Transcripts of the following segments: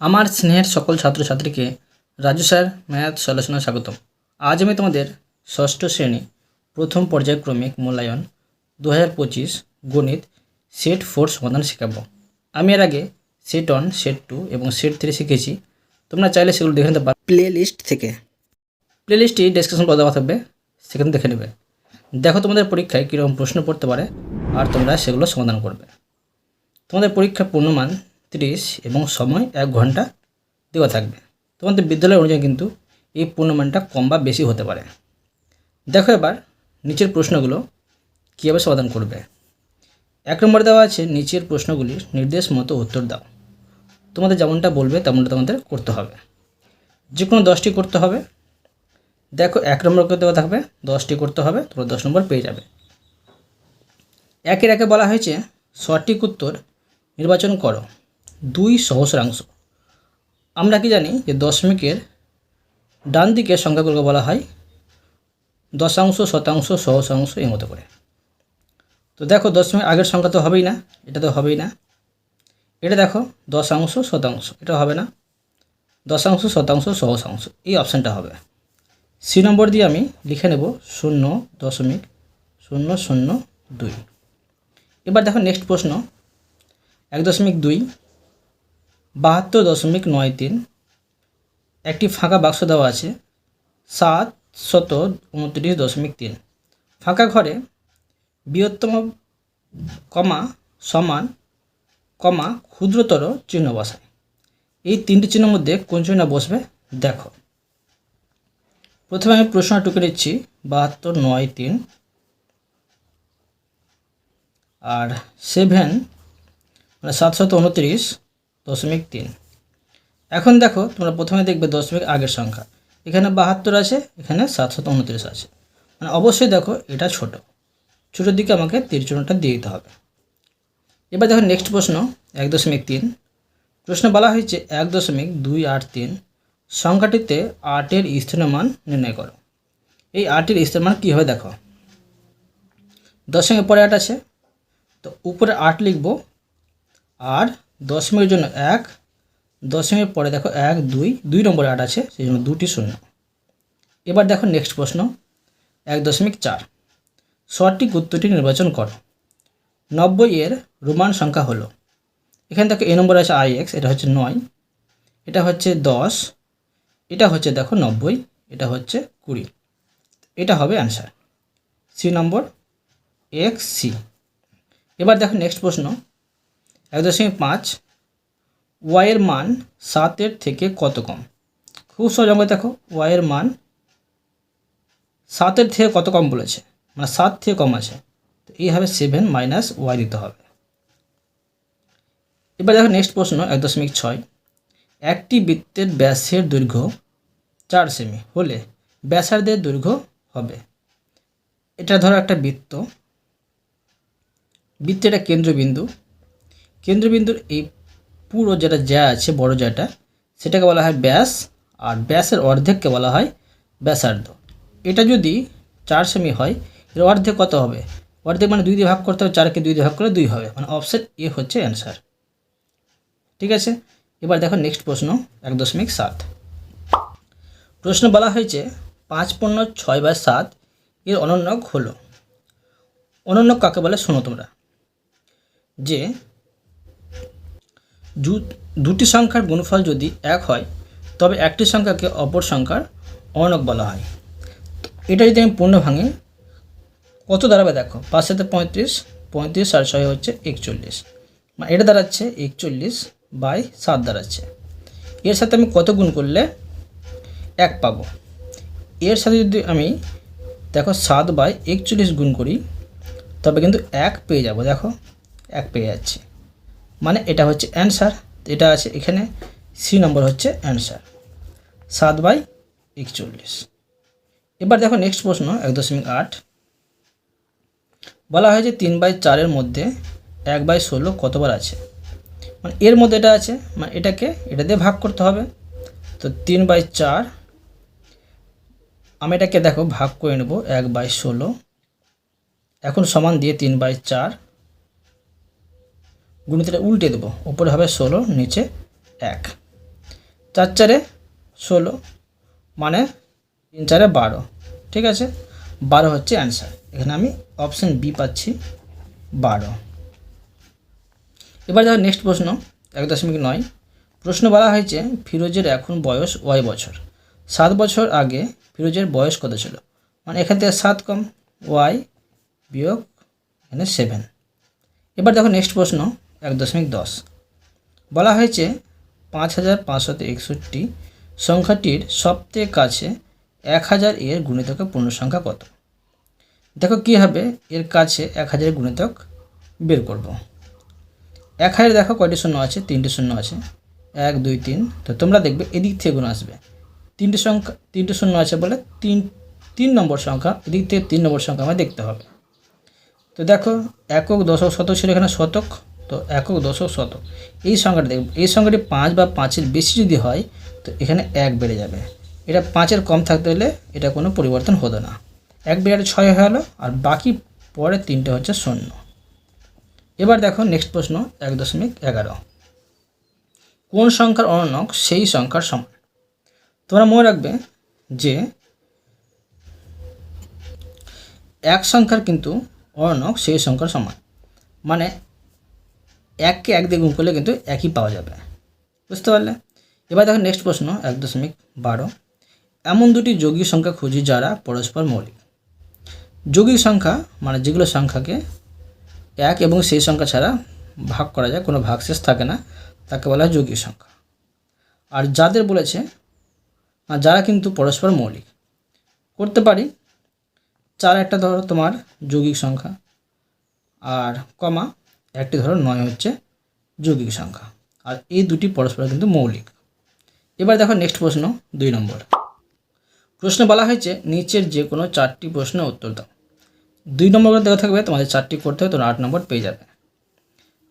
আমার স্নেহের সকল ছাত্রছাত্রীকে রাজু স্যার ম্যাথ সলিউশনে স্বাগতম। আজ আমি তোমাদের ষষ্ঠ শ্রেণি প্রথম পর্যায়ক্রমিক মূল্যায়ন দু হাজার পঁচিশ গণিত সেট ফোর সমাধান শেখাবো। আমি এর আগে সেট ওয়ান সেট টু এবং সেট থ্রি শিখেছি। তোমরা চাইলে সেগুলো দেখে নিতে পারো। প্লে লিস্ট থেকে। প্লে লিস্টটি ডেসক্রিপশন করে দেওয়া থাকবে সেখানে দেখে নেবে। দেখো তোমাদের পরীক্ষায় কীরকম প্রশ্ন পড়তে পারে আর তোমরা সেগুলো সমাধান করবে। তোমাদের পরীক্ষার পূর্ণমান তিরিশ এবং সময় এক ঘণ্টা দেওয়া থাকবে। তোমাদের বিদ্যালয় অনুযায়ী কিন্তু এই পূর্ণমানটা কম বা বেশি হতে পারে। দেখো এবার নিচের প্রশ্নগুলো কীভাবে সমাধান করবে। এক নম্বরে দেওয়া আছে, নিচের প্রশ্নগুলির নির্দেশ মতো উত্তর দাও। তোমাদের যেমনটা বলবে, তেমনটা তোমাদের করতে হবে। যে কোনো দশটি করতে হবে। দেখো এক নম্বর করে দেওয়া থাকবে, দশটি করতে হবে, তোমরা দশ নম্বর পেয়ে যাবে। একের একে বলা হয়েছে, সঠিক উত্তর নির্বাচন করো। দুই সহস্রাংশ। আমরা কি জানি যে দশমিকের ডান দিকের সংখ্যাগুলোকে বলা হয় দশাংশ, শতাংশ সহস্রাংশ এই মতো করে। তো দেখো দশমিক আগের সংখ্যা তো হবেই না, এটা তো হবেই না। এটা দেখো, দশাংশ, শতাংশ, এটা হবে না। দশাংশ, শতাংশ, সহসাংশ, এই অপশানটা হবে। সি নম্বর দিয়ে আমি লিখে নেব শূন্য দশমিক শূন্য শূন্য দুই। এবার দেখো নেক্সট প্রশ্ন। এক দশমিক দুই বাহাত্তর দশমিক নয় তিন। একটি ফাঁকা বাক্স দেওয়া আছে। সাত শত উনত্রিশ দশমিক তিন। ফাঁকা ঘরে বৃহত্তম কমা সমান কমা ক্ষুদ্রতর চিহ্ন বসায়। এই তিনটি চিহ্নের মধ্যে কোন চিহ্ন বসবে? দেখো। প্রথমে আমি প্রশ্ন টুকে নিচ্ছি। বাহাত্তর নয় তিন। আর সেভেন মানে সাতশত উনত্রিশ। দশমিক তিন। এখন দেখো, তোমরা প্রথমে দেখবে দশমিক আগের সংখ্যা। এখানে বাহাত্তর আছে, এখানে সাতশত উনত্রিশ আছে। মানে অবশ্যই দেখো, এটা ছোট। ছোটোর দিকে আমাকে তিরচুনটা দিয়ে দিতে হবে। এবার দেখো নেক্সট প্রশ্ন, এক দশমিক তিন। প্রশ্ন বলা হয়েছে, এক দশমিক দুই আট তিন, সংখ্যাটিতে আটের স্থানীয় মান নির্ণয় করো। এই আটের স্থানীয় মান কী হবে দেখো? দশমিক পরে আট আছে, তো উপরে আট লিখব, আর দশমিকের জন্য এক, দশমিকের পরে দেখো এক, দুই দুই নম্বরে আট আছে, সেই জন্য দুটি শূন্য। এবার দেখো নেক্সট প্রশ্ন, এক দশমিক চার। সঠিক উত্তরটি নির্বাচন করো। নব্বই এর রোমান সংখ্যা হলো। এখানে দেখো এ নম্বর আছে আই এক্স, এটা হচ্ছে নয়, এটা হচ্ছে দশ, এটা হচ্ছে দেখো নব্বই, এটা হচ্ছে কুড়ি। এটা হবে অ্যান্সার সি নম্বর, এক্স, সি। এবার দেখো নেক্সট প্রশ্ন এক দশমিক পাঁচ। ওয়াইয়ের মান সাতের থেকে কত কম? খুব সহজ অঙ্ক দেখো। ওয়াইয়ের মান সাতের থেকে কত কম বলেছে? মানে সাত থেকে কম আছে। তো এই হবে সেভেন মাইনাস ওয়াই দিতে হবে। এবার দেখো নেক্সট প্রশ্ন, এক দশমিক ছয়। একটি বৃত্তের ব্যাসের দৈর্ঘ্য চার সেমি হলে ব্যাসার্ধের দৈর্ঘ্য হবে। এটা ধরো একটা বৃত্ত। বৃত্তের একটা কেন্দ্রবিন্দু। কেন্দ্রবিন্দুর এই পুরো যেটা যা আছে, বড় যাটা সেটাকে বলা হয় ব্যাস, আর ব্যাসের অর্ধেককে বলা হয় ব্যাসার্ধ। এটা যদি চার সেমি হয়, এর অর্ধেক কত হবে? অর্ধেক মানে দুই দিয়ে ভাগ করতে হবে, চারকে দুই দিয়ে ভাগ করে দুই হবে। মানে অপশন এ হচ্ছে অ্যান্সার ঠিক আছে? এবার দেখো নেক্সট প্রশ্ন, এক দশমিক সাত। প্রশ্ন বলা হয়েছে, পাঁচ পণ্য ছয় বাই সাত, এর অনন্যক হলো অনন্যক কাকে বলে? শোনো তোমরা। যে দুটি সংখ্যার গুণফল যদি এক হয়, তবে একটি সংখ্যাকে অপর সংখ্যার অনক বলা হয়। এটা যদি আমি পূর্ণ ভাঙি, কত দাঁড়াবে দেখো? পাঁচ সাথে পঁয়ত্রিশ পঁয়ত্রিশ আর ছয় হচ্ছে একচল্লিশ। মানে এটা দাঁড়াচ্ছে একচল্লিশ বাই সাত দাঁড়াচ্ছে। এর সাথে আমি কত গুণ করলে এক পাবো? এর সাথে যদি আমি দেখো সাত বাই একচল্লিশ গুণ করি, তবে কিন্তু এক পেয়ে যাব। দেখো, এক পেয়ে যাচ্ছি। মানে এটা হচ্ছে অ্যান্সার এটা আছে এখানে সি নম্বর হচ্ছে অ্যান্সার সাত বাই একচল্লিশ। এবার দেখো নেক্সট প্রশ্ন, এক দশমিক আট। বলা হয়েছে তিন বাই চারের মধ্যে এক বাই ষোলো কতবার আছে? মানে এর মধ্যে এটা আছে মানে এটাকে, এটা দিয়ে ভাগ করতে হবে। তো তিন বাই চার, আমি এটাকে দেখো ভাগ করে নেব, এক বাই ষোলো। এখন সমান দিয়ে তিন বাই চার গুণিতটা উল্টে দেবো। উপরে হবে ষোলো, নিচে এক। চার চারে ষোলো মানে তিন চারে বারো। ঠিক আছে? বারো হচ্ছে অ্যান্সার এখানে আমি অপশান বি পাচ্ছি বারো। এবার দেখো নেক্সট প্রশ্ন, এক দশমিক নয়। প্রশ্ন বলা হয়েছে, ফিরোজের এখন বয়স ওয়াই বছর। সাত বছর আগে ফিরোজের বয়স কত ছিল? মানে এখান থেকে সাত কম, ওয়াই বিয়োগ এখানে সেভেন। এবার দেখো নেক্সট প্রশ্ন এক দশমিক দশ। বলা হয়েছে পাঁচ হাজার পাঁচশত একষট্টি সংখ্যাটির সবথেকে কাছে এক হাজার এর গুণিতকের পূর্ণ সংখ্যা কত? দেখো কী হবে, এর কাছে এক হাজারের গুণিতক বের করব। এক হাজার দেখো কয়টি শূন্য আছে? তিনটে শূন্য আছে। এক, দুই, তিন। তো তোমরা দেখবে এদিক থেকে গুণ আসবে। তিনটে সংখ্যা, তিনটে শূন্য আছে বলে তিন তিন নম্বর সংখ্যা, এদিক থেকে তিন নম্বর সংখ্যা আমার দেখতে হবে। তো দেখো একক দশক শতক ছিল এখানে শতক। তো একক দশক শতক। এই সংখ্যাটা দেখব এই সংখ্যাটি পাঁচ বা পাঁচের বেশি যদি হয়, তো এখানে এক বেড়ে যাবে। এটা পাঁচের কম থাকতে হলে এটা কোনো পরিবর্তন হতো না। এক বিরাট ছয় হয়ে গেলো, আর বাকি পরে তিনটে হচ্ছে শূন্য। এবার দেখো নেক্সট প্রশ্ন, এক দশমিক এগারো। কোন সংখ্যার অননক সেই সংখ্যার সমান? তোমরা মনে রাখবে যে এক সংখ্যার কিন্তু অননক সেই সংখ্যার সমান। মানে এককে এক দিয়ে গুণ করলে কিন্তু একই পাওয়া যাবে। বুঝতে পারলে? এবার দেখো নেক্সট প্রশ্ন, এক দশমিক বারো। এমন দুটি যৌগিক সংখ্যা খুঁজি যারা পরস্পর মৌলিক। যৌগিক সংখ্যা মানে যেগুলো সংখ্যাকে এক এবং সেই সংখ্যা ছাড়া ভাগ করা যায়, কোনো ভাগশেষ থাকে না, তাকে বলা হয় যৌগিক সংখ্যা। আর যাদের বলেছে যারা কিন্তু পরস্পর মৌলিক। করতে পারি? চার একটা ধরো তোমার যৌগিক সংখ্যা। আর কমা একটি ধরো নয় হচ্ছে যৌগিক সংখ্যা। আর এই দুটি পরস্পর কিন্তু মৌলিক। এবার দেখো নেক্সট প্রশ্ন, দুই নম্বর। প্রশ্ন বলা হয়েছে নিচের যে কোনো চারটি প্রশ্নের উত্তর দাও। দুই নম্বর করে দেওয়া থাকবে, তোমাদের চারটি করতে হবে তোমরা আট নম্বর পেয়ে যাবে।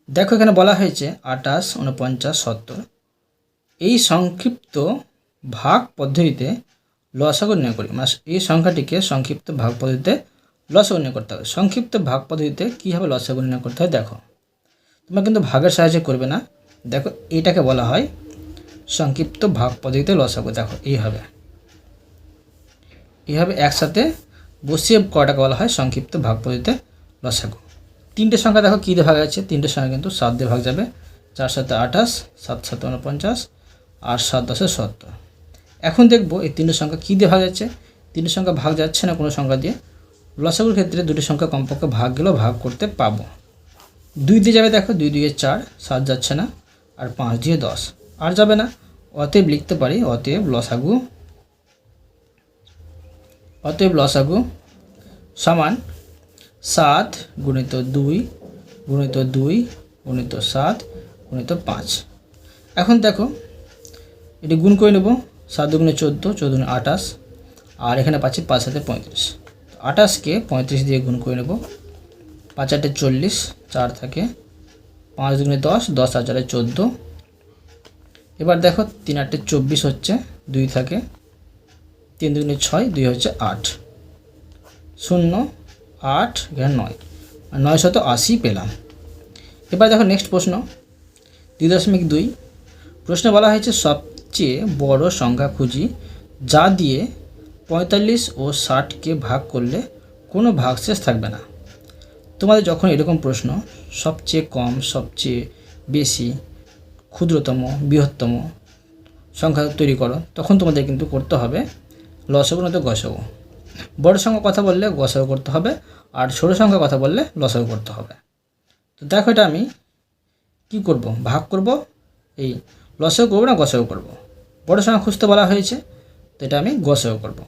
দেখো এখানে বলা হয়েছে আটাশ উনপঞ্চাশ সত্তর। এই সংক্ষিপ্ত ভাগ পদ্ধতিতে লসাগু নির্ণয় করি। মানে এই সংখ্যাটিকে সংক্ষিপ্ত ভাগ পদ্ধতিতে লসাগু নির্ণয় করতে হবে। সংক্ষিপ্ত ভাগ পদ্ধতিতে কীভাবে লসাগু নির্ণয় করতে হয় দেখো। তোমরা কিন্তু ভাগের সাহায্যে করবে না। দেখো, এটাকে বলা হয় সংক্ষিপ্ত ভাগ পদ্ধতিতে লসাগু। দেখো এইভাবে এইভাবে একসাথে বসিয়ে কটাকে বলা হয় সংক্ষিপ্ত ভাগ পদ্ধতিতে লসাগু। তিনটে সংখ্যা দেখো কী দিয়ে ভাগ আছে তিনটে সংখ্যা কিন্তু সাত দিয়ে ভাগ যাবে। চার সাথে আঠাশ, সাত সাত উনপঞ্চাশ আর সাত দশে সত্তর। এখন দেখব এই তিনটে সংখ্যা কী দিয়ে ভাগ যাচ্ছে তিনটে সংখ্যা ভাগ যাচ্ছে না কোনো সংখ্যা দিয়ে? লসাগুর ক্ষেত্রে দুটি সংখ্যা কমপক্ষে ভাগ গেলেও ভাগ করতে পাবো। দুই দিয়ে যাবে দেখো, দুই দুইয়ে চার, সাত যাচ্ছে না, আর পাঁচ দিয়ে দশ। আর যাবে না, অতএব লিখতে পারি, অতএব লসাগু অতএব লসাগু সমান সাত গুণিত দুই গুণিত দুই, গুণিত সাত, গুণিত পাঁচ। এখন দেখো, এটি গুণ করে নেব, সাত দুগুণে চোদ্দ চোদ্দ আঠাশ, আর এখানে পাচ্ছি পাঁচ সাথে পঁয়ত্রিশ। আঠাশকে পঁয়ত্রিশ দিয়ে গুণ করে নেব, পাঁচ আটে চল্লিশ চার থাকে। পাঁচ দুগুণে দশ দশ আর চোদ্দ। এবার দেখো তিন আটে চব্বিশ হচ্ছে, দুই থাকে। তিন দুগুণে ছয়, দুই হচ্ছে আট। শূন্য, আট নয়। নয় শত আশি পেলাম। এবার দেখো নেক্সট প্রশ্ন। দুই দশমিক দুই। প্রশ্নে বলা হয়েছে সবচেয়ে বড় সংখ্যা খুঁজি যা দিয়ে পঁয়তাল্লিশ ও ষাটকে ভাগ করলে কোনো ভাগশেষ থাকবে না। তোমাদের যখন এরকম প্রশ্ন, সবচেয়ে কম, সবচেয়ে বেশি, ক্ষুদ্রতম, বৃহত্তম সংখ্যা তৈরি করো, তখন তোমাদের কিন্তু করতে হবে লসগু নয়তো গসগু। বড় সংখ্যা কথা বললে গসগু করতে হবে, আর ছোটো সংখ্যা কথা বললে লসগু করতে হবে। তো দেখো এটা আমি কি করব? ভাগ করব, এই লসগু করব না গসগু করব? বড় সংখ্যা খুঁজতে বলা হয়েছে, তো এটা আমি গসগু করব।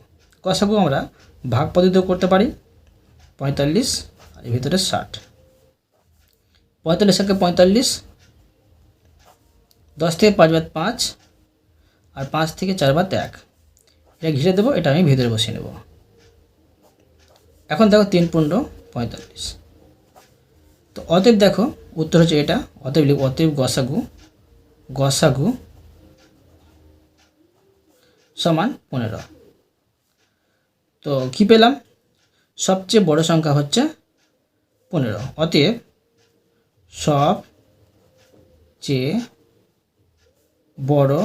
গসগু আমরা ভাগ পদ্ধতিও করতে পারি, পঁয়তাল্লিশ এর ভিতরে ষাট। পঁয়তাল্লিশ থেকে পঁয়তাল্লিশ, দশ থেকে পাঁচ বাদ পাঁচ, আর পাঁচ থেকে চার বাদ এক। এটা ঘিরে দেবো, এটা আমি ভিতরে বসিয়ে নেব। এখন দেখো তিন পনেরো পঁয়তাল্লিশ। তো অতএব দেখো, উত্তর হচ্ছে এটা, অতএব অতএব গসাগু গসাগু সমান পনেরো। তো কি পেলাম? সবচেয়ে বড় সংখ্যা হচ্ছে পনেরো। অতএব সব চেয়ে বড়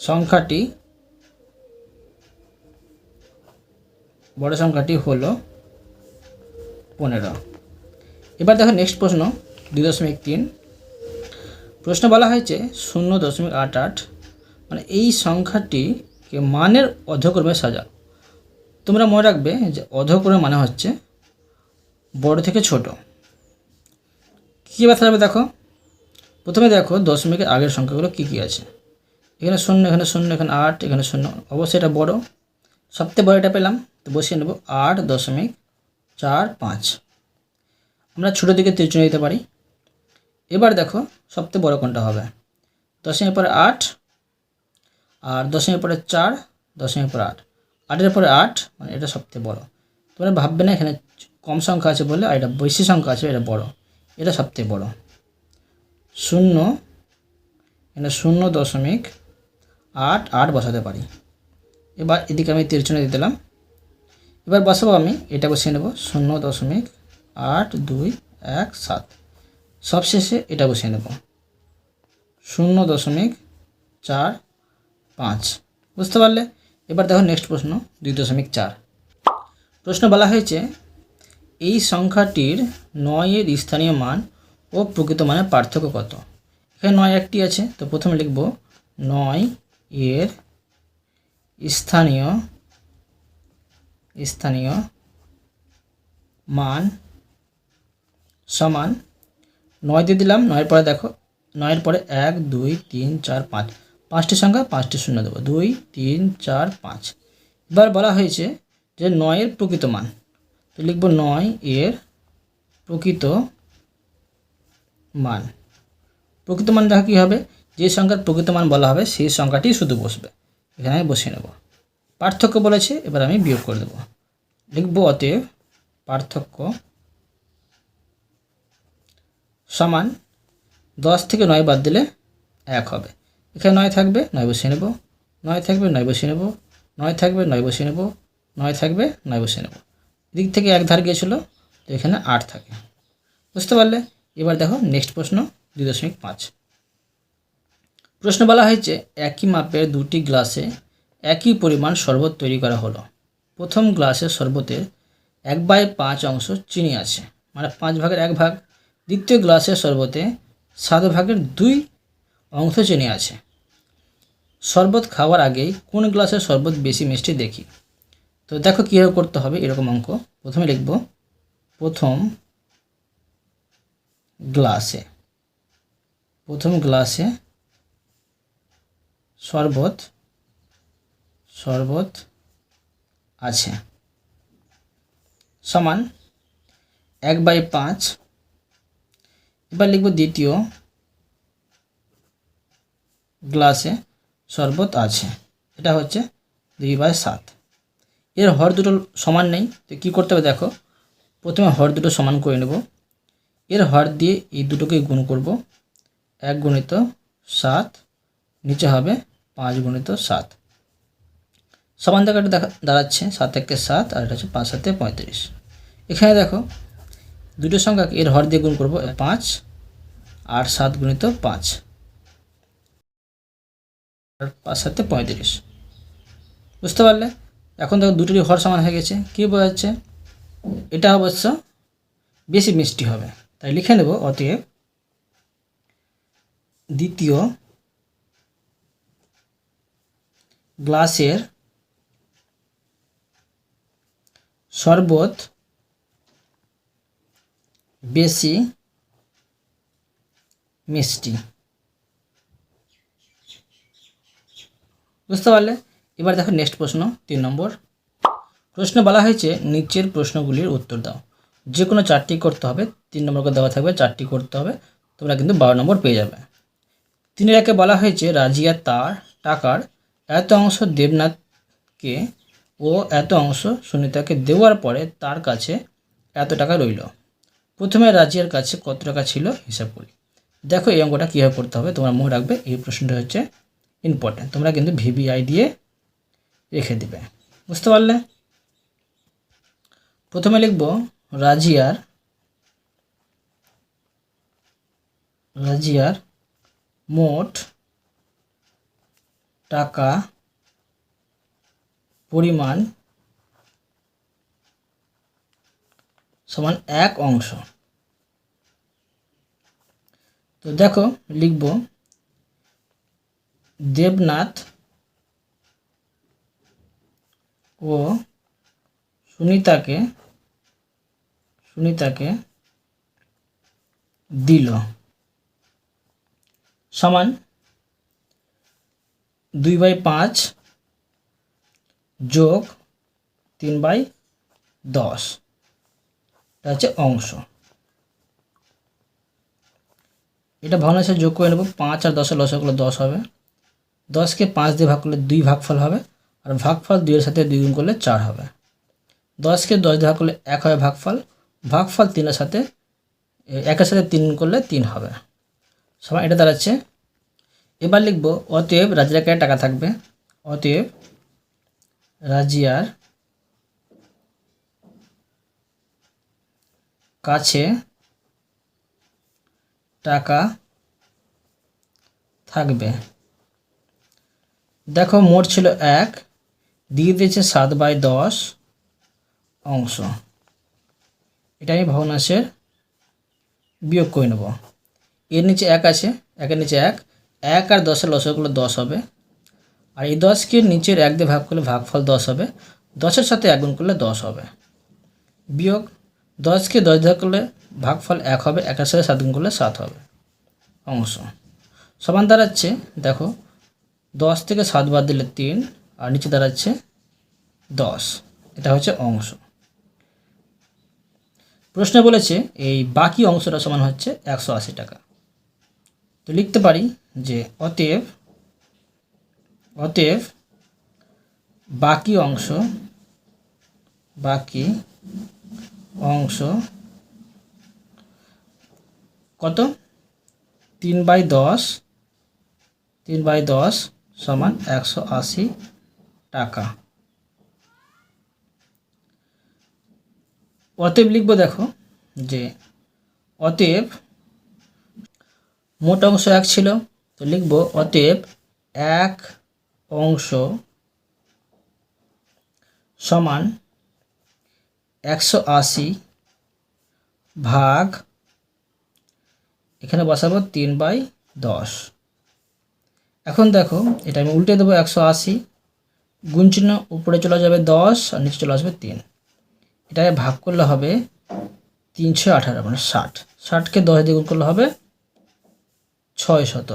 সংখ্যাটি বড় সংখ্যাটি হলো পনেরো। এবার দেখো নেক্সট প্রশ্ন, দুই দশমিক তিন। প্রশ্ন বলা হয়েছে শূন্য দশমিক আট আট মানে এই সংখ্যাটিকে মানের অধক্রমে সাজাও। তোমরা মনে রাখবে যে অধক্রমে মানে হচ্ছে বড় থেকে ছোট। কীভাবে সাজাবে দেখো? প্রথমে দেখো দশমিকের আগের সংখ্যাগুলো কী কী আছে? এখানে শূন্য এখানে শূন্য, এখানে আট, এখানে শূন্য, অবশ্যই এটা বড়। সবথেকে বড় এটা পেলাম, তো বসিয়ে নেব আট দশমিক চার পাঁচ। আমরা ছোটো দিকে তীর দিতে পারি। এবার দেখো সবথেকে বড় কোনটা হবে? দশমিক পরে আট, আর দশমিক পরে চার দশমিক পরে আট। আটের পরে আট মানে এটা সবথেকে বড়। তোমরা ভাববে না এখানে কম সংখ্যা আছে বলে আর এটা বেশি সংখ্যা আছে, এটা বড়। এটা সবথেকে বড়। শূন্য, এখানে শূন্য দশমিক আট আট বসাতে পারি। এবার এদিকে আমি তীর চিহ্ন দিয়ে দিলাম। এবার বসাবো আমি, এটা বসিয়ে নেব। শূন্য দশমিক আট, দুই, এক, সাত। সবশেষে এটা বসিয়ে নেব। শূন্য দশমিক চার, পাঁচ। বুঝতে পারলে? এবার দেখো নেক্সট প্রশ্ন, দুই দশমিক চার। প্রশ্ন বলা হয়েছে এই সংখ্যাটির নয়ের স্থানীয় মান ও প্রকৃত মানের পার্থক্য কত? এখানে নয় একটি আছে, তো প্রথমে লিখব নয় এর স্থানীয় স্থানীয় মান সমান নয় দিয়ে দিলাম, নয়ের পরে দেখো, নয়ের পরে এক, দুই, তিন, চার, পাঁচ, পাঁচটি সংখ্যা পাঁচটি শূন্য দেবো, দুই, তিন, চার, পাঁচ। এবার বলা হয়েছে যে নয়ের প্রকৃত মান। তো লিখব নয় এর প্রকৃত মান। প্রকৃত মান দেখা কী হবে? যে সংখ্যার প্রকৃত মান বলা হবে সেই সংখ্যাটি শুধু বসবে। এখানে আমি বসিয়ে নেব। পার্থক্য বলেছে, এবার আমি বিয়োগ করে দেবো। লিখব অতএব পার্থক্য সমান দশ থেকে নয় বাদ দিলে এক হবে। এখানে নয় থাকবে, নয় বসিয়ে নেব। নয় থাকবে, নয় বসিয়ে নেব। নয় থাকবে, নয় বসিয়ে নেব। নয় থাকবে, নয় বসিয়ে নেব। এদিক থেকে এক ধার গিয়েছিল, তো এখানে আট থাকে। বুঝতে পারলে? এবার দেখো নেক্সট প্রশ্ন, দুই দশমিক পাঁচ। প্রশ্ন বলা হয়েছে, একই মাপের দুটি গ্লাসে একই পরিমাণ শরবত তৈরি করা হলো। প্রথম গ্লাসের শরবতের এক বাই পাঁচ অংশ চিনি আছে মানে পাঁচ ভাগের এক ভাগ। দ্বিতীয় গ্লাসের শরবতে সাত ভাগের দুই অংশ চিনি আছে। শরবত খাওয়ার আগেই কোন গ্লাসের শরবত বেশি মিষ্টি দেখি? তো দেখো কীভাবে করতে হবে এরকম অঙ্ক। প্রথমে লিখব, প্রথম গ্লাসে প্রথম গ্লাসে শরবত শরবত আছে, সমান এক বাই পাঁচ। এবার লিখব দ্বিতীয় গ্লাসে শরবত আছে, এটা হচ্ছে দুই বাই সাত। এর হর দুটো সমান নেই, তো কী করতে হবে দেখো, প্রথমে হর দুটো সমান করে নেব। এর হর দিয়ে এই দুটোকে গুণ করব, এক গুণিত সাত, নিচে হবে পাঁচ গুণিত সাত। সমান জায়গাটা দেখা, দাঁড়াচ্ছে সাত একে সাত, আর এটা হচ্ছে পাঁচ সাতে পঁয়ত্রিশ। এখানে দেখো, দুটো সংখ্যাকে এর হর দিয়ে গুণ করব, পাঁচ, আর সাত গুণিত পাঁচ। আর পাঁচ সাতে পঁয়ত্রিশ। বুঝতে পারলে? এখন দেখো দুটোরই হর সমান হয়ে গেছে। কী বোঝাচ্ছে? এটা অবশ্য বেশি মিষ্টি হবে। তাই লিখে নেব অতএব দ্বিতীয় গ্লাসের শরবত বেশি মিষ্টি। বুঝতে পারলে? এবার দেখো নেক্সট প্রশ্ন, তিন নম্বর। প্রশ্ন বলা হয়েছে, নিচের প্রশ্নগুলির উত্তর দাও। যে কোনো চারটি করতে হবে, তিন নম্বরকে দেওয়া থাকবে, চারটি করতে হবে, তোমরা কিন্তু বারো নম্বর পেয়ে যাবে। তিনের একে বলা হয়েছে রাজিয়া তার টাকার এত অংশ দেবনাথকে ও এত অংশ সুনিতাকে দেওয়ার পরে তার কাছে এত টাকা রইল। প্রথমে রাজিয়ার কাছে কত টাকা ছিল, হিসাব করি। দেখো এই অঙ্কটা কীভাবে করতে হবে, তোমরা মনে রাখবে, এই প্রশ্নটা হচ্ছে ইম্পর্ট্যান্ট তোমরা কিন্তু ভিভিআই দিয়ে রেখে দিবে। বুঝতে পারলে? প্রথমে লিখব রাজিয়ার রাজিয়ার মোট টাকা পরিমাণ সমান এক অংশ। তো দেখো, লিখব দেবনাথ ও সুনিতাকে সুনিতাকে দিল। সমান দুই বাই পাঁচ যোগ তিন বাই দশ। এটা হচ্ছে অংশ। এটা ভগ্নাংশে যোগ করে নেব, পাঁচ আর দশের লসাগুলো দশ হবে। দশকে পাঁচ দিয়ে ভাগ করলে দুই ভাগফল হবে। আর ভাগফল দুইয়ের সাথে দুই গুণ করলে চার হবে। দশকে দশ ভাগ করলে এক হবে ভাগফল। ভাগফল তিনের সাথে, একের সাথে তিন করলে তিন হবে। সবাই এটা দাঁড়াচ্ছে। এবার লিখব, অতএব রাজিয়ার কাছে টাকা থাকবে। অতএব রাজিয়ার কাছে টাকা থাকবে। দেখো মোট ছিল এক। দিয়ে দিয়েছে সাত বাই দশ অংশ। এটা আমি ভগ্নাংশের বিয়োগ করে নেব। এর নিচে এক আছে, একের নিচে এক। এক আর দশের লসগুলো দশ হবে। আর এই দশকে নিচের এক দিয়ে ভাগ করলে ভাগফল দশ হবে। দশের সাথে এক গুণ করলে দশ হবে। বিয়োগ দশকে দশ ভাগ করলে ভাগফল এক হবে, একের সাথে সাত গুণ করলে সাত হবে অংশ। সমান দাঁড়াচ্ছে দেখো, দশ থেকে সাত বাদ দিলে তিন আর নিচে দাঁড়াচ্ছে দশ। এটা হচ্ছে অংশ। প্রশ্ন বলেছে এই বাকি অংশটা সমান হচ্ছে একশো আশি টাকা। তো লিখতে পারি যে অতএব অতএব বাকি অংশ বাকি অংশ কত? তিন বাই দশ, তিন বাই দশ সমান একশো আশি টাকা। অতএব লিখব দেখো যে, অতএব মোট অংশ এক ছিল, তো লিখব অতএব এক অংশ সমান একশো আশি ভাগ, এখানে বসাবো তিন বাই দশ। এখন দেখো, এটা আমি উল্টে দেবো একশো আশি গুণ চিহ্ন, উপরে চলে যাবে দশ আর নিচে চলে আসবে তিন। এটাকে ভাগ করলে হবে তিনশো আঠারো মানে ষাট। ষাটকে দশ দিয়ে গুণ করলে হবে ছয় শত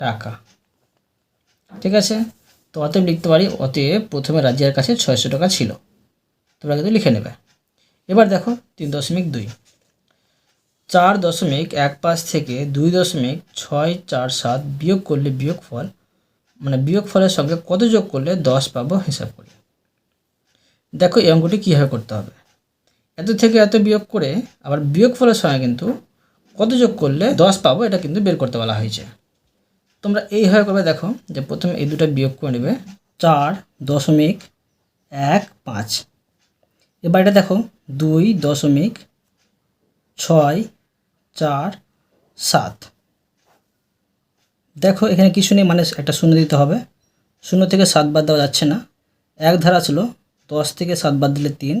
টাকা। ঠিক আছে? তো অতএব লিখতে পারি, অতএব প্রথমে রাজ্যের কাছে ছয়শো টাকা ছিল। তোমরা কিন্তু লিখে নেবে। এবার দেখো, তিন দশমিক দুই। চার দশমিক এক পাঁচ থেকে দুই দশমিক ছয় চার সাত বিয়োগ করলে বিয়োগ ফল মানে বিয়োগ ফলের সঙ্গে কত যোগ করলে দশ পাবো হিসাব করে। দেখো এই অঙ্কটি কীভাবে করতে হবে। এত থেকে এত বিয়োগ করে আবার বিয়োগ ফলের সঙ্গে কিন্তু কত যোগ করলে দশ পাবো এটা কিন্তু বের করতে বলা হয়েছে। তোমরা এইভাবে করবে দেখো যে প্রথমে এই দুটো বিয়োগ করে নেবে চার দশমিক এক পাঁচ। এবার এটা দেখো দুই দশমিক ছয় চার সাত। দেখো, এখানে কিছু নেই মানে একটা শূন্য দিতে হবে। শূন্য থেকে সাত বাদ দেওয়া যাচ্ছে না। এক ধারা ছিল, দশ থেকে সাত বাদ দিলে তিন।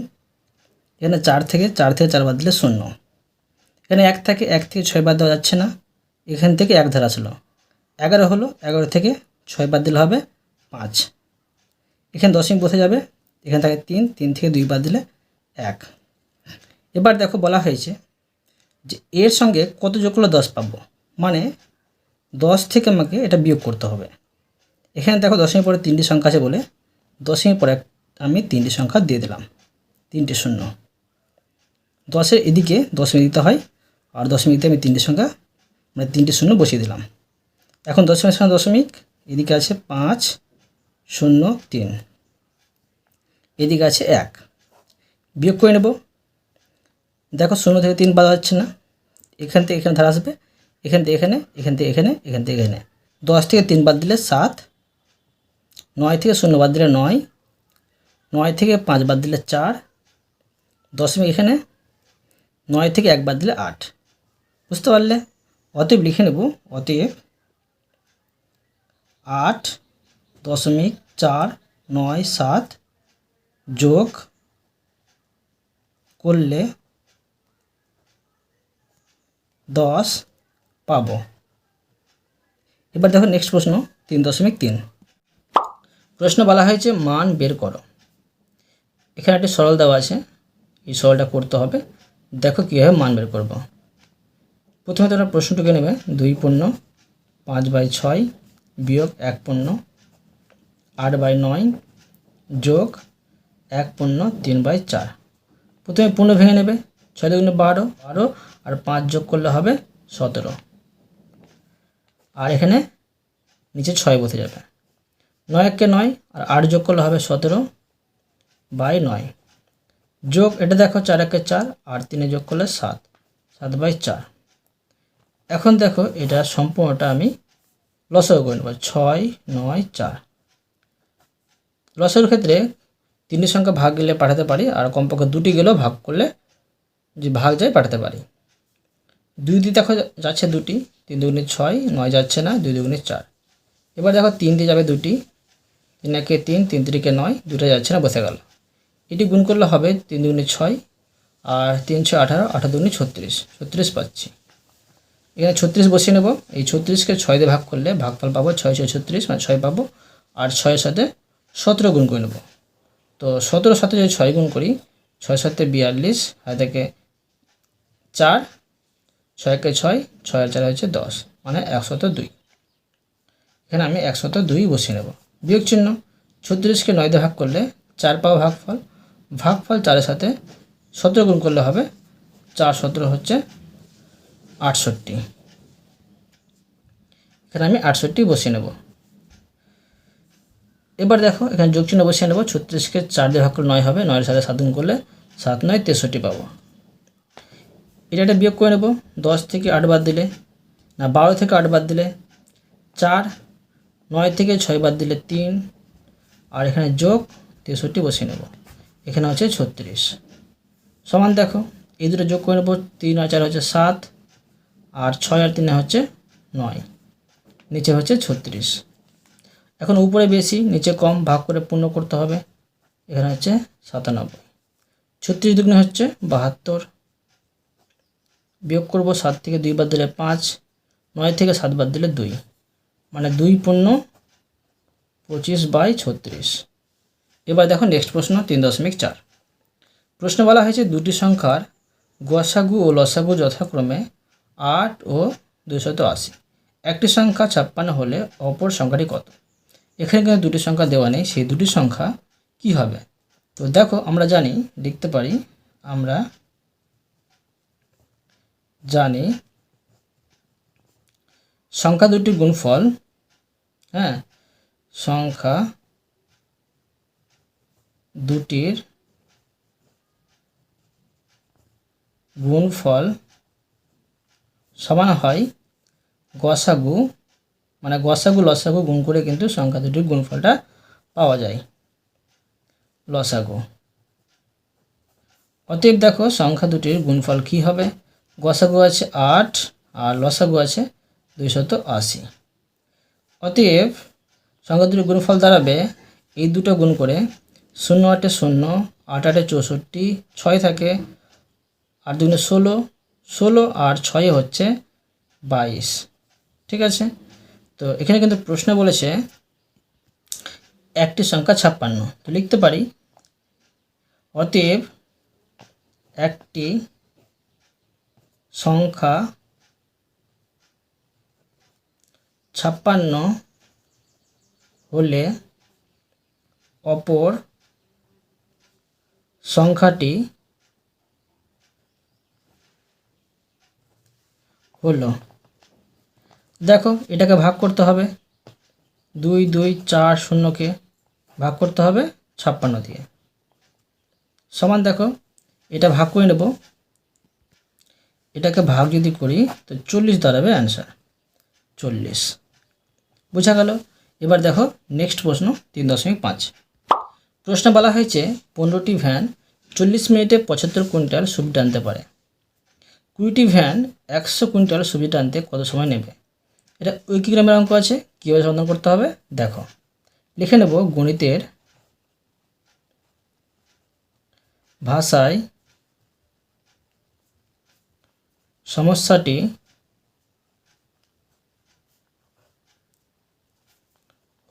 এখানে চার থেকে চার থেকে চার বাদ দিলে শূন্য। এখানে এক থেকে এক থেকে ছয় বাদ দেওয়া যাচ্ছে না। এখান থেকে এক ধারা ছিল। এগারো হলো, এগারো থেকে ছয় বাদ দিলে হবে পাঁচ। এখানে দশমিক বসে যাবে। এখান থেকে তিন তিন থেকে দুই বাদ দিলে এক। এবার দেখো বলা হয়েছে যে এর সঙ্গে কত যোগ করলে দশ পাবো? মানে দশ থেকে আমাকে এটা বিয়োগ করতে হবে। এখানে দেখো দশমীর পরে তিনটি সংখ্যা আছে বলে, দশমিক পরে আমি তিনটি সংখ্যা দিয়ে দিলাম, তিনটে শূন্য। দশের এদিকে দশমিক দিতে হয়, আর দশমিক দিতে আমি তিনটে সংখ্যা মানে তিনটে শূন্য বসিয়ে দিলাম। এখন দশমিক সঙ্গে দশমিক, এদিকে আছে পাঁচ, শূন্য, তিন। এদিকে আছে এক। বিয়োগ করে নেব। দেখো শূন্য থেকে তিন বাদ হচ্ছে না। এখান থেকে এখানে ধারা আসবে এখান থেকে এখানে, এখান থেকে এখানে, এখান থেকে এখানে। দশ থেকে তিন বাদ দিলে সাত, নয় থেকে শূন্য বাদ দিলে নয় নয় থেকে পাঁচ বাদ দিলে চার দশমিক এখানে, নয় থেকে এক বাদ দিলে আট। বুঝতে পারলে? অতএব লিখে নেব, অতএব আট দশমিক চার নয় সাত যোগ করলে দশ পাবো। এবার দেখো নেক্সট প্রশ্ন, তিন দশমিক তিন। প্রশ্ন বলা হয়েছে, মান বের করো। এখানে একটি সরল দেওয়া আছে, এই সরলটা করতে হবে। দেখো কীভাবে মান বের করব। প্রথমে তোমরা প্রশ্নটুকে নেবে, দুই পূর্ণ, পাঁচ বাই ছয় বিয়োগ এক পূর্ণ, আট বাই নয় যোগ এক পূর্ণ, তিন বাই চার। প্রথমে পূর্ণ ভেঙে নেবে, ছয় দুগুণে বারো বারো, আর পাঁচ যোগ করলে হবে সতেরো। আর এখানে নিচে ছয় বসে যাবে। নয় এককে নয় আর আট যোগ করলে হবে সতেরো বাই নয়। যোগ, এটা দেখো চার একে চার, আর তিনে যোগ করলে সাত। সাত বাই চার। এখন দেখো এটা সম্পূর্ণটা আমি লসও করে নেব। ছয়, নয়, চার। লসের ক্ষেত্রে তিনটি সংখ্যা ভাগ গেলে পাঠাতে পারি, আর কমপক্ষে দুটি গেলেও ভাগ করলে যে ভাগ যায় পাঠাতে পারি। দুই দিয়ে দেখো যাচ্ছে দুটি, তিন দুগুণে ছয়, নয় যাচ্ছে না, দুই দুগুণে চার। এবার দেখো তিন দিয়ে যাবে দুটি, তিন একে তিন তিন তিরিকে নয়, দুটো যাচ্ছে না, বসে গেল। এটি গুণ করলে হবে তিন দুগুণে ছয় আর তিন ছয় আঠারো আঠারো দুগুণে ছত্রিশ ছত্রিশ পাচ্ছি। এখানে ছত্রিশ বসিয়ে নেব, এই ছত্রিশকে ছয় দিয়ে ভাগ করলে ভাগফল পাবো ছয় ছয়, ছত্রিশ মানে ছয় পাবো, আর ছয়ের সাথে সতেরো গুণ করে নেব। তো সতেরোর সাথে যদি ছয় গুণ করি, ছয় সাথে বিয়াল্লিশ হাত থেকে চার ছয়কে ছয় ছয় চার হচ্ছে দশ মানে একশত দুই। এখানে আমি একশত দুই বসিয়ে নেব। বিয়োগ চিহ্ন, ছত্রিশকে নয় ভাগ করলে চার পাওয়া ভাগফল। ভাগফল চারের সাথে সতেরো গুণ করলে হবে চার সতেরো হচ্ছে আটষট্টি। এখানে আমি আটষট্টি বসিয়ে নেব। এবার দেখো, এখানে যোগ চিহ্ন বসিয়ে নেব। ছত্রিশকে চার দিয়ে ভাগ করলে নয় হবে নয়ের সাথে সাত গুণ করলে সাত নয়, তেষট্টি পাবো। এটা একটা বিয়োগ করে নেব। দশ থেকে আট বাদ দিলে, না, বারো থেকে আট বাদ দিলে চার, নয় থেকে ছয় বাদ দিলে তিন, আর এখানে যোগ তেষট্টি বসিয়ে নেব। এখানে হচ্ছে ছত্রিশ। সমান দেখো, এই দুটো যোগ করে নেব, তিন আর চার হচ্ছে সাত, আর ছয় আর তিনে হচ্ছে নয়। নিচে হচ্ছে ছত্রিশ। এখন উপরে বেশি, নিচে কম, ভাগ করে পূর্ণ করতে হবে। এখানে হচ্ছে সাতানব্বই। ছত্রিশ দুগুণে হচ্ছে বাহাত্তর। বিয়োগ করব সাত থেকে দুই বাদ দিলে পাঁচ, নয় থেকে সাত বাদ দিলে দুই। মানে দুই পূর্ণ পঁচিশ বাই ছত্রিশ। এবার দেখো নেক্সট প্রশ্ন তিন দশমিক চার। প্রশ্ন বলা হয়েছে দুটি সংখ্যার গসাগু ও লসাগু যথাক্রমে আট ও দুশত আশি। একটি সংখ্যা ছাপ্পান্ন হলে অপর সংখ্যাটি কত? এখানে কিন্তু দুটি সংখ্যা দেওয়া নেই, সেই দুটি সংখ্যা কি হবে? তো দেখো আমরা জানি, লিখতে পারি, আমরা জানি। সংখ্যা দুটির গুণফল হ্যাঁ সংখ্যা দুটির গুণফল সমান হয় গসাগু মানে গসাগু, লসাগু গুণ করে কিন্তু সংখ্যা দুটির গুণফলটা পাওয়া যায়। লসাগু। অতএব দেখো, সংখ্যা দুটির গুণফল কী হবে? গসাগু আছে আট আর লসাগু আছে দুইশত আশি। অতএব সংখ্যা দুটির গুণফল দাঁড়াবে এই দুটো গুণ করে শূন্য আটে শূন্য, আট আটে চৌষট্টি, ছয় থাকে আর দুগুণে ষোলো ষোলো আর ছয়ে হচ্ছে বাইশ। ঠিক আছে? তো এখানে কিন্তু প্রশ্ন বলেছে একটি সংখ্যা ছাপ্পান্ন। তো লিখতে পারি? অতএব একটি সংখ্যা ছাপ্পান্ন হলে অপর সংখ্যাটি হলো। দেখো, এটাকে ভাগ করতে হবে। দুই দুই, চার, শূন্যকে ভাগ করতে হবে ছাপ্পান্ন দিয়ে। সমান দেখো, এটা ভাগ করে নেব। এটাকে ভাগ যদি করি, তো চল্লিশ দাঁড়াবে অ্যান্সার চল্লিশ। বোঝা গেল? এবার দেখো নেক্সট প্রশ্ন, তিন দশমিক পাঁচ। প্রশ্ন বলা হয়েছে, পনেরোটি ভ্যান চল্লিশ মিনিটে পঁচাত্তর কুইন্টাল সবজি টানতে পারে। কুড়িটি ভ্যান একশো কুইন্টাল সবজি টানতে কত সময় নেবে? এটা উইকিগ্রামের অঙ্ক আছে, কীভাবে সমাধান করতে হবে? দেখো, লিখে নেব গণিতের ভাষায় সমস্যাটি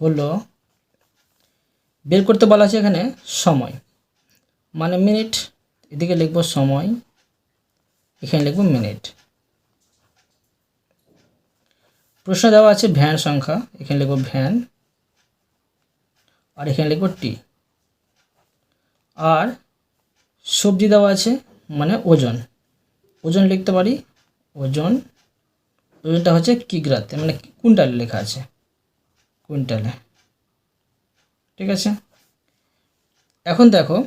হলো, বের করতে বলা আছে এখানে সময়। মানে মিনিট, এদিকে লিখব সময়, এখানে লিখব মিনিট। প্রশ্ন দেওয়া আছে ভ্যান সংখ্যা, এখানে লিখব ভ্যান, আর এখানে লিখব টি। আর সবজি দেওয়া আছে মানে ওজন। ওজন লিখতে পারি ওজন, ওজনটা হচ্ছে কিগ্রাতে মানে কুইন্টালে লেখা আছে। কুইন্টালে। ঠিক আছে? এখন দেখো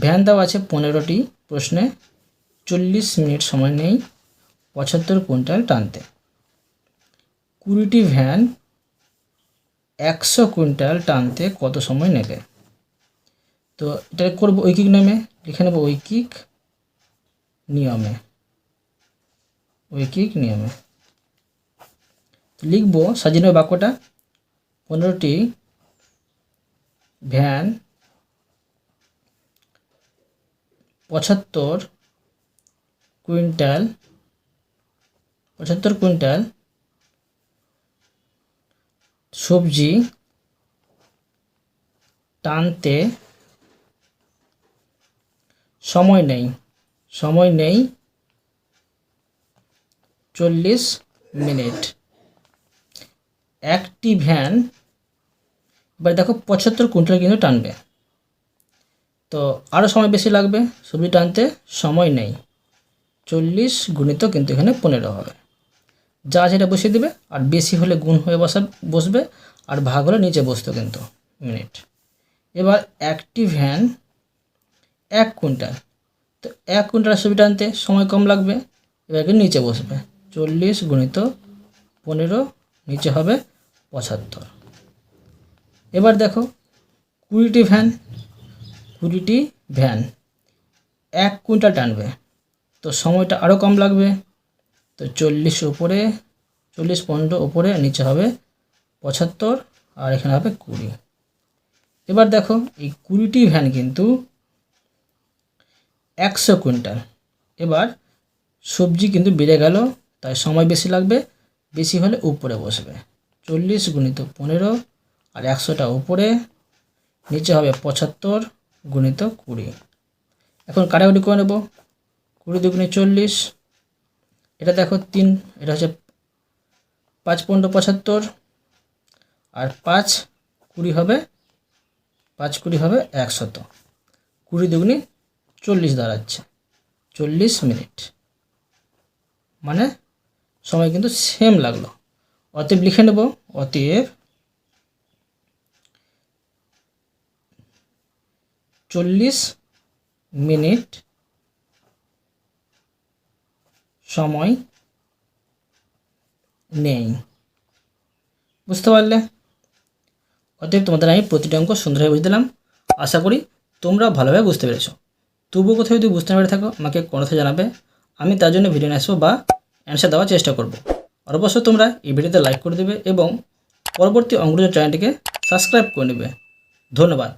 ভ্যান দেওয়া আছে পনেরোটি প্রশ্নে, চল্লিশ মিনিট সময় নেই, পঁচাত্তর কুইন্টাল টানতে। কুড়িটি ভ্যান একশো কুইন্টাল টানতে কত সময় নেবে? তো এটা করব ঐকিক নিয়মে, লিখে নেব ঐকিক নিয়মে। ঐকিক নিয়মে লিখব, সাজিয়ে বাক্যটা। পনেরোটি ভ্যান, পঁচাত্তর কুইন্টাল পঁচাত্তর কুইন্টাল সবজি টানতে সময় নেই। সময় নেই চল্লিশ মিনিট। একটি ভ্যান, এবার দেখো পঁচাত্তর কুইন্টাল কিন্তু টানবে। তো আরও সময় বেশি লাগবে, সবজি টানতে সময় নেই। চল্লিশ গুণিত কিন্তু এখানে পনেরো হবে। যা যেটা বসিয়ে দেবে, আর বেশি হলে গুণ হয়ে বসা, বসবে, আর ভাগ হলে নিচে বসতো কিন্তু মিনিট। এবার একটি ভ্যান, এক কুইন্টাল। তো এক কুইন্টাল সবজি টানতে সময় কম লাগবে, এবার কিন্তু নিচে বসবে। চল্লিশ গুণিত পনেরো নিচে হবে পঁচাত্তর। এবার দেখো, কুড়িটি ভ্যান কুড়িটি ভ্যান, এক কুইন্টাল টানবে। তো সময়টা আরও কম লাগবে। তো চল্লিশ উপরে, চল্লিশ পনেরো উপরে নিচে হবে পঁচাত্তর, আর এখানে হবে কুড়ি। এবার দেখো, এই কুড়িটি ভ্যান কিন্তু একশো কুইন্টাল। এবার সবজি কিন্তু বেড়ে গেল তাই সময় বেশি লাগবে, বেশি হলে উপরে বসবে। চল্লিশ গুণিত পনেরো আর একশোটা উপরে, নিচে হবে পঁচাত্তর গুণিত কুড়ি। এখন কাটাকুটি করে নেব। কুড়ি দুগুণে চল্লিশ, এটা দেখো তিন, এটা হচ্ছে পাঁচ পনেরো পঁচাত্তর আর পাঁচ কুড়ি হবে, পাঁচ কুড়ি হবে একশত। কুড়ি দুগুণে চল্লিশ দাঁড়াচ্ছে, চল্লিশ মিনিট। মানে সময় কিন্তু সেম লাগল। অতএব লিখে নেব অতএব চল্লিশ মিনিট সময় নেই। বুঝতে পারলে? অতএব তোমাদের আমি প্রতিটা অঙ্ক সুন্দরভাবে বুঝে দিলাম। আশা করি তোমরা ভালোভাবে বুঝতে পেরেছ। তবুও কোথাও যদি বুঝতে না পেরে থাকো, আমাকে কথা জানাবে। আমি তার জন্য ভিডিও নিয়ে আসব বা অ্যান্সার দেওয়ার চেষ্টা করব। আর অবশ্যই তোমরা এই ভিডিওতে লাইক করে দেবে এবং পরবর্তী অঙ্কুর চ্যানেলটিকে সাবস্ক্রাইব করে নেবে। ধন্যবাদ।